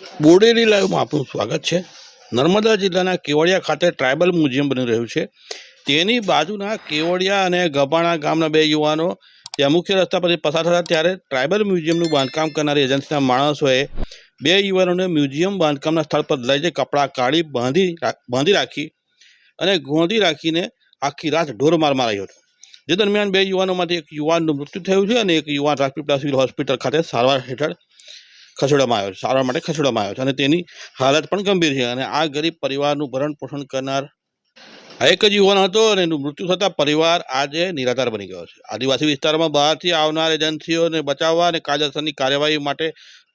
બોડેલી લાઈવમાં આપનું સ્વાગત છે. નર્મદા જિલ્લાના કેવડિયા ખાતે ટ્રાઇબલ મ્યુઝિયમ બની રહ્યું છે. તેની બાજુના કેવડિયા અને ગભાણા ગામના બે યુવાનો ત્યાં મુખ્ય રસ્તા પરથી પસાર થતા ત્યારે ટ્રાઇબલ મ્યુઝિયમનું બાંધકામ કરનારી એજન્સીના માણસોએ બે યુવાનોને મ્યુઝિયમ બાંધકામના સ્થળ પર લઈ જઈ કપડાં કાઢી બાંધી બાંધી રાખી અને ગોંધી રાખીને આખી રાત ઢોરમાર મારાયો હતો. જે દરમિયાન બે યુવાનોમાંથી એક યુવાનનું મૃત્યુ થયું છે અને એક યુવાન રાજપીપળા સિવિલ હોસ્પિટલ ખાતે સારવાર હેઠળ ખસેડવામાં આવ્યો છે. સારવાર માટે ખસેડવામાં આવ્યો છે અને તેની હાલત પણ ગંભીર છે અને આ ગરીબ પરિવારનું ભરણ પોષણ કરનાર આ એક જ યુવાન હતો અને એનું મૃત્યુ થતાં પરિવાર આજે નિરાધાર બની ગયો છે. આદિવાસી વિસ્તારમાં બહારથી આવનાર એજન્સીઓને બચાવવા અને કાયદેસરની કાર્યવાહી માટે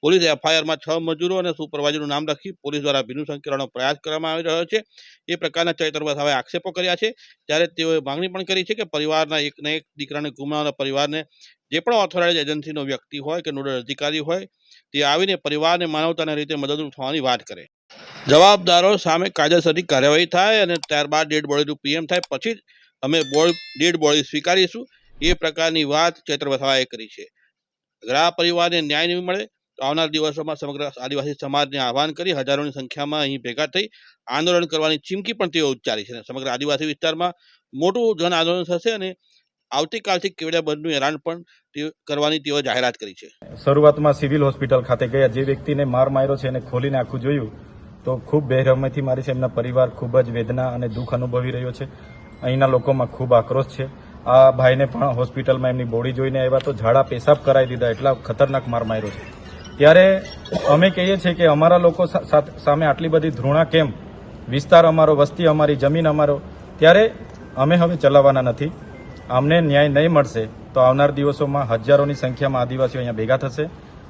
પોલીસ એફઆઈઆરમાં છ મજૂરો અને સુપરવાઇઝરનું નામ લખી પોલીસ દ્વારા ભીનું સંકેલવાનો પ્રયાસ કરવામાં આવી રહ્યો છે. એ પ્રકારના ચરિત્ર પર હવે આક્ષેપો કર્યા છે. ત્યારે તેઓએ માંગણી પણ કરી છે કે પરિવારના એકને એક દીકરાને ગુમાવનાર પરિવારને જે પણ ઓથોરાઇઝ એજન્સીનો વ્યક્તિ હોય કે નોડલ અધિકારી હોય, તે આવીને પરિવારને માનવતાના રીતે મદદરૂપ થવાની વાત કરે. જવાબદારો સામે કાયદેસરની કાર્યવાહી થાય અને ત્યારબાદ ડેડ બોડીનું પીએમ થાય. પછી અમે બોડી ડેડ બોડી સ્વીકારીશું. એ પ્રકારની વાત ચૈત્ર વસાવાએ કરી છે. ગ્રાહ પરિવારને ન્યાય નહીં મળે, તો આવનાર દિવસોમાં સમગ્ર આદિવાસી સમાજને આહવાન કરી હજારોની સંખ્યામાં અહીં ભેગા થઈ આંદોલન કરવાની ચીમકી પણ તેઓ ઉચ્ચારી છે. અને સમગ્ર આદિવાસી વિસ્તારમાં મોટું જન આંદોલન થશે અને આવતીકાલથી કેવડિયા બંધનું એલાન પણ કરવાની તેઓ જાહેરાત કરી છે. શરૂઆતમાં સિવિલ હોસ્પિટલ ખાતે ગયા. જે વ્યક્તિને માર માર્યો છે એને ખોલીને આખું જોયું, તો ખૂબ બેરહમથી મારી છે. એમના પરિવાર ખૂબ જ વેદના અને દુઃખ અનુભવી રહ્યો છે. અહીંના લોકોમાં ખૂબ આક્રોશ છે. આ ભાઈને પણ હોસ્પિટલમાં એમની બોડી જોઈને આવ્યા તો ઝાડા પેશાબ કરાવી દીધા એટલા ખતરનાક માર માર્યો છે. ત્યારે અમે કહીએ છીએ કે અમારા લોકો સામે આટલી બધી ધૃણા કેમ? વિસ્તાર અમારો, વસ્તી અમારી, જમીન અમારો. ત્યારે અમે હવે ચલાવવાના નથી. અમને ન્યાય નહીં મળશે તો આવનાર દિવસોમાં હજારોની સંખ્યામાં આદિવાસીઓ અહીંયા ભેગા થશે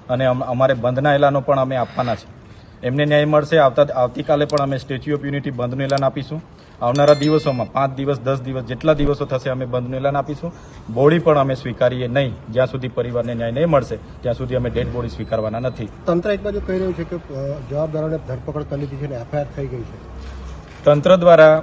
અને અમ- અમારે બંધના એલાનો પણ અમે આપવાના છે. એમને ન્યાય મળશે આવતા આવતીકાલે પણ અમે સ્ટેચ્યુ ઓફ યુનિટી બંધનું એલાન આપીશું. આવનારા દિવસોમાં પાંચ દિવસ દસ દિવસ જેટલા દિવસો થશે અમે બંધનું એલાન આપીશું. બોડી પણ અમે સ્વીકારીએ નહીં. જ્યાં સુધી પરિવારને ન્યાય નહીં મળશે ત્યાં સુધી અમે ડેડ બોડી સ્વીકારવાના નથી. તંત્ર એક બાજુ કહી રહ્યું છે કે જવાબદારોને ધરપકડ કરી લીધી છે અને એફઆઈઆર થઈ ગઈ છે. તંત્ર દ્વારા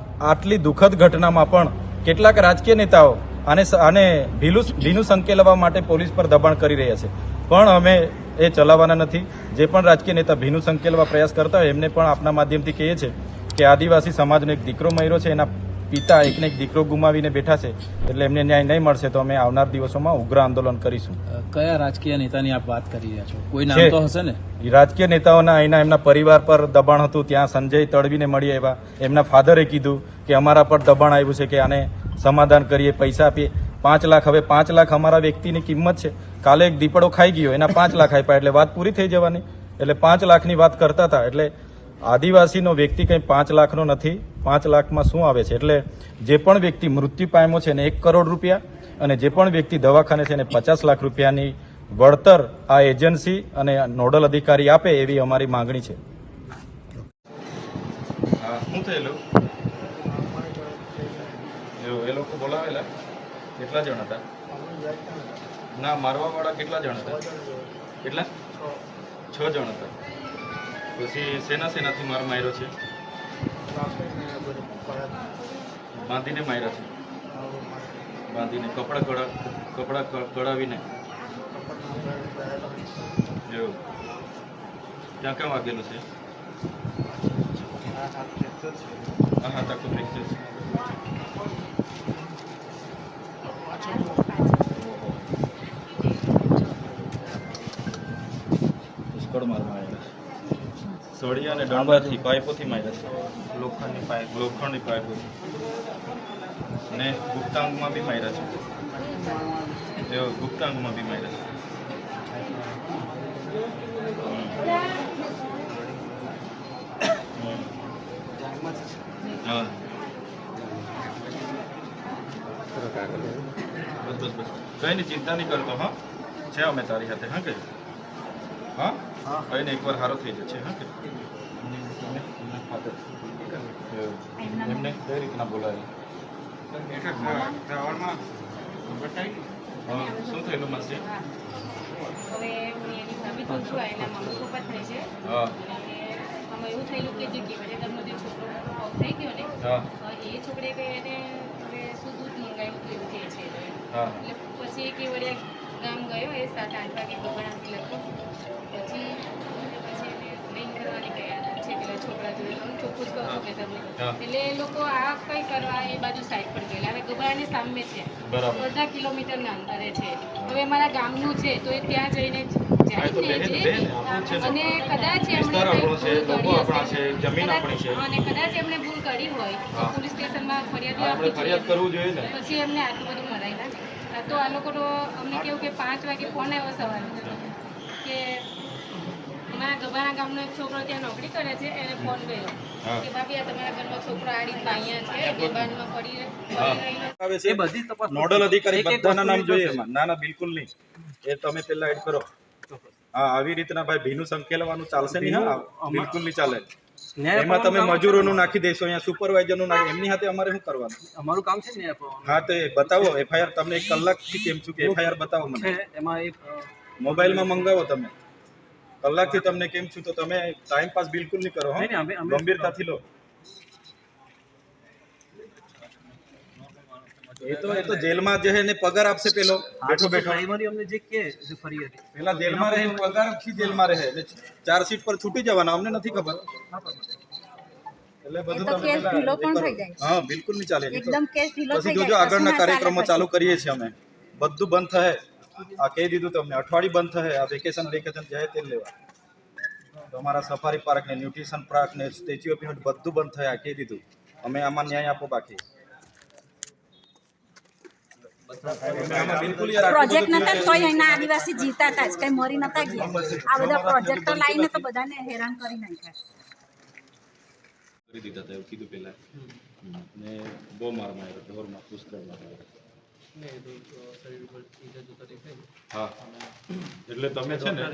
આટલી દુઃખદ ઘટનામાં પણ કેટલાક રાજકીય નેતાઓ આને અને ભીલું ભીનું સંકેલવા માટે પોલીસ પર દબાણ કરી રહ્યા છે. પણ અમે એ ચલાવવાના નથી. જે પણ રાજકીય નેતા ભીનું સંકેલવા પ્રયાસ કરતા હોય એમને પણ આપના માધ્યમથી કહીએ છીએ કે આદિવાસી સમાજનો એક દીકરો મર્યો છે. એના પિતા એકને એક દીકરો ગુમાવીને બેઠા છે એટલે એમને ન્યાય નહીં મળશે તો અમે આવનાર દિવસોમાં ઉગ્ર આંદોલન કરીશું. કયા રાજકીય નેતાની આપ વાત કરી રહ્યા છો? કોઈ નામ તો હશે ને? રાજકીય નેતાઓના અહીંના એમના પરિવાર પર દબાણ હતું ત્યાં સંજય તડવીને મળી આવ્યા એમના ફાધરે કીધું કે અમારા પર દબાણ આવ્યું છે કે આને સમાધાન કરીએ પૈસા આપીએ. પાંચ લાખ હવે પાંચ લાખ અમારા વ્યક્તિની કિંમત છે. કાલે એક દીપડો ખાઈ ગયો એના પાંચ લાખ આપ્યા એટલે વાત પૂરી થઈ જવાની. એટલે પાંચ લાખની વાત કરતા હતા એટલે આદિવાસીનો વ્યક્તિ કંઈ પાંચ લાખનો નથી, પાંચ લાખમાં શું આવે છે? એટલે જે પણ વ્યક્તિ મૃત્યુ પામ્યો છે એને એક કરોડ રૂપિયા અને જે પણ વ્યક્તિ દવાખાને છે એને પચાસ લાખ રૂપિયાની વળતર આ એજન્સી અને નોડલ અધિકારી આપે એવી અમારી માંગણી છે. શું થયેલું? એ લોકો બોલાવેલા? કેટલા જણ હતા? ના, મારવાવાળા કેટલા જણ હતા? કેટલા? છ જણ હતા. પછી સેના સેનાથી માર માર્યો છે. બાંધીને માર્યા છે. બાંધીને કપડાં કડા કપડાં કડાવીને ત્યાં ક્યાં વાગેલું છે? હા હા તાકો ફ્રેક્ચર છે. પુષ્કળ માર માર્યા છે. સળિયા અને દંડાથી પાઇપોથી માર્યા છે લોખંડની પાઇપ. લોખંડની પાઇપો. ને ગુપ્તાંગમાં બી માર્યા છે. એવું ગુપ્તાંગમાં બી માર્યા છે. હા. બસ બસ બસ. કઈ નહીં ચિંતા નહીં કરતો હા? છે અમે તારી સાથે હા કે? હા? હવે ને એકવાર સારો થઈ જશે હા કે? એમને કઈ રીતના બોલાય શું થયેલું માસી હવે હું એની ભાભી તો છું એના મમ્મી પપ્પા થાય છે. હા. એવું થયેલું કે જે છોકરો થઈ ગયો ને એ છોકરે એને હવે શું દૂધ મંગાવ્યું હતું એવું કહે છે. એટલે પછી એ કેવડિયા ગામ ગયો એ સાત આઠ વાગે ગગડાથી લગભગ પછી પછી એને લઈને કરવાની ગયા છે પેલા છોકરા જોડે હું ચોખ્ખું જ કહું કે તમને. એટલે એ લોકો આ કઈ કરવા એ બાજુ સાઈડ પર ગયેલા. હવે ગબડાની સામે છે. અડધા કિલોમીટરના અંતરે છે. હવે મારા ગામનું છે તો એ ત્યાં જઈને છે અને કદાચ એમણે છે, ભૂલ કરી. છે, છે. હોય પોલીસ સ્ટેશનમાં ફરિયાદ. કરવું જોઈએ પછી એમને આટલું બધું મરાય ના આ તો આ લોકોનો અમને કેવું કે પાંચ વાગે ફોન આવ્યો સવારે. કે અમારા ગભાના ગામનો એક છોકરો ત્યાં નોકરી કરે છે એને ફોન ગયો કે ભાભી આ તમારા ઘરનો છોકરો આ રીતના અહીંયા છે બેભાનમાં પડી હા. પડી રહીને. આવે છે. બધી તપાસ નોડલ અધિકારી એક એક બધાના નામ જોઈએ. ના ના બિલકુલ નહીં. એ તમે પેલા એડ કરો. હા આવી રીતના ભાઈ ભીનું સંકેલવાનું ચાલશે નહીં હા? બિલકુલ નહીં ચાલે. એમાં તમે મજૂરોનું નાખી દેશો અહીંયા સુપરવાઇઝરનું નાખી એમની સાથે અમારે શું કરવાનું? અમારું કામ છે ન્યાય અપાવવાનું. હા તો એ બતાવો એફઆઈઆર તમને એક કલાકથી કેમ છું કે એફઆઈઆર બતાવો મને. એમાં એક મોબાઈલમાં મંગાવો તમે. કલાકથી તમને કેમ છું તો તમે ટાઈમ પાસ બિલકુલ નહીં કરો ગંભીરતાથી લો. એ તો એ તો જેલમાં જે છે એને પગાર આપશે પેલો. બેઠો બેઠો. પ્રાઇમરી અમને જે કહે જે ફરિયાદી પેલા જેલમાં રહે પગારથી જેલમાં રહે. એટલે ચાર સીટ પર છૂટી જવાના અમને નથી ખબર. એટલે બધું તમે. હા બિલકુલ નહીં ચાલે. એકદમ કેસ ઢીલો જોજો આગળના કાર્યક્રમો ચાલુ કરીએ છીએ અમે. બધું બંધ થશે આ કહી દીધું તમને. અઠવાડિયું બંધ થશે આ વેકેશન વેકેશન જાય તે લેવા. તમારા સફારી પાર્ક ને ન્યુટ્રિશન પાર્ક ને સ્ટેચ્યુ ઓફ યુનિટ બધું બંધ થયા કહી દીધું. અમે આમાં ન્યાય આપો બાકી અમે આમાં બિલકુલ યાર આટલું પ્રોજેક્ટ નતા તોય અહીંના આદિવાસી જીવતા હતા જ કઈ મરી નતા ગયા. આ બધા પ્રોજેક્ટો લાવીને તો બધાને હેરાન કરી નાખ્યા. કરી દીધા હતા એવું કીધું પેલા ને બહુ માર માર્યો ઢોરમાં પુષ્કળ માર હા. એટલે તમે છે ને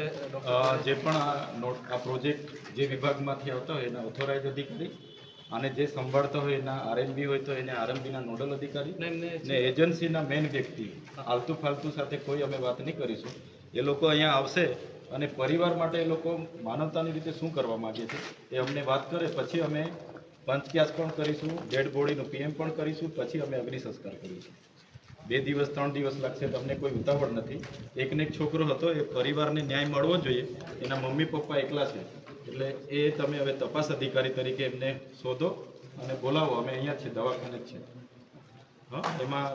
જે પણ આ આ પ્રોજેક્ટ જે વિભાગમાંથી આવતા હોય એના ઓથોરાઇઝ અધિકારી? અને જે સંભાળતા હોય એના આરએમબી હોય તો એને આરએમબીના નોડલ અધિકારી ને એજન્સીના મેન વ્યક્તિ. આલતુ ફાલતુ સાથે કોઈ અમે વાત નહીં કરીશું. એ લોકો અહીંયા આવશે અને પરિવાર માટે એ લોકો માનવતાની રીતે શું કરવા માગે છે એ અમને વાત કરે પછી અમે પંચક્યાસ પણ કરીશું ડેડ બોડીનું પીએમ પણ કરીશું પછી અમે અગ્નિ સંસ્કાર કરીશું. બે દિવસ ત્રણ દિવસ લાગશે તમને કોઈ ઉતાવળ નથી. એકને એક છોકરો હતો એ પરિવારને ન્યાય મળવો જોઈએ. એના મમ્મી પપ્પા એકલા છે. એટલે એ તમે હવે તપાસ અધિકારી તરીકે એમને શોધો અને બોલાવો. અમે અહીંયા છીએ, દવાખાને જ છે હા, એમાં